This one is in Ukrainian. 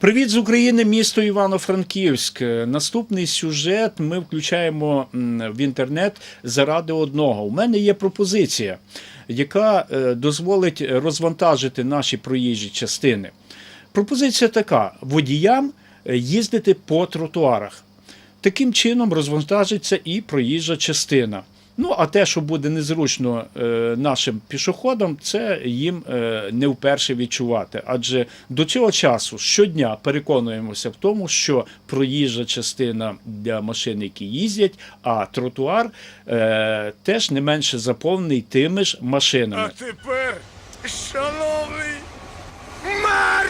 Привіт з України, місто Івано-Франківськ. Наступний сюжет ми включаємо в інтернет заради одного. У мене є пропозиція, яка е, дозволить розвантажити наші проїжджі частини. Пропозиція така: водіям е, їздити по тротуарах. Таким чином розвантажиться і проїжджа частина. Ну, а те, що буде незручно е, нашим пішоходам, це їм е, не вперше відчувати. Адже до цього часу щодня переконуємося в тому, що проїжджа частина для машин, які їздять, а тротуар е, теж не менше заповнений тими ж машинами. А тепер, шановний, марш!